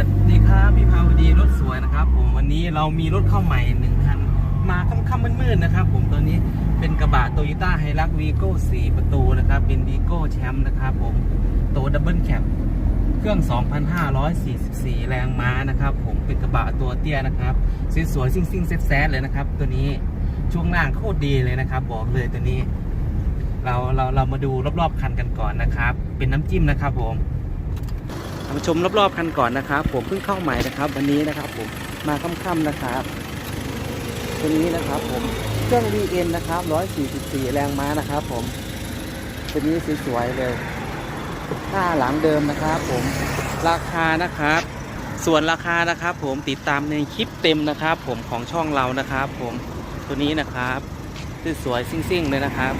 วัสดีครับพี่ภาวดีรถสวยนะครับ ผมวันนี้เรามีรถเข้าใหม่หนึ่งคันมาค่ำๆมืดๆนะครับ ผมตัวนี้เป็นกระบะโตโยต้าไฮรักวีโก้4ประตูนะครับเป็นวีโก้แชมป์นะครับผมตัวดับเบิลแคปเครื่อง 2,544 แรงม้านะครับ ผมเป็นกระบะตัวเตี้ยนะครับสวยๆซิ่งๆแซ่บๆเลยนะครับ ตัวนี้ช่วงล่างโคตรดีเลยนะครับ บอกเลยตัวนี้ เราเราเรามาดูรอบๆคันกันก่อนนะครับ เป็นน้ำจิ้มนะครับผม มาชมรอบๆคันก่อนนะครับ ผมเพิ่งเข้าใหม่นะครับ วันนี้นะครับ ผมมาค่ำๆนะครับตัวนี้นะครับผมเครื่อง VN นะครับ 144 แรงม้านะครับผมตัวนี้สวยๆเลยค่าหลังเดิมนะครับ ผมราคานะครับ ส่วนราคานะครับ ผมติดตามในคลิปเต็มนะครับ ผมของช่องเรานะครับ ผมตัวนี้นะครับสวยๆซิ่งๆเลยนะครับ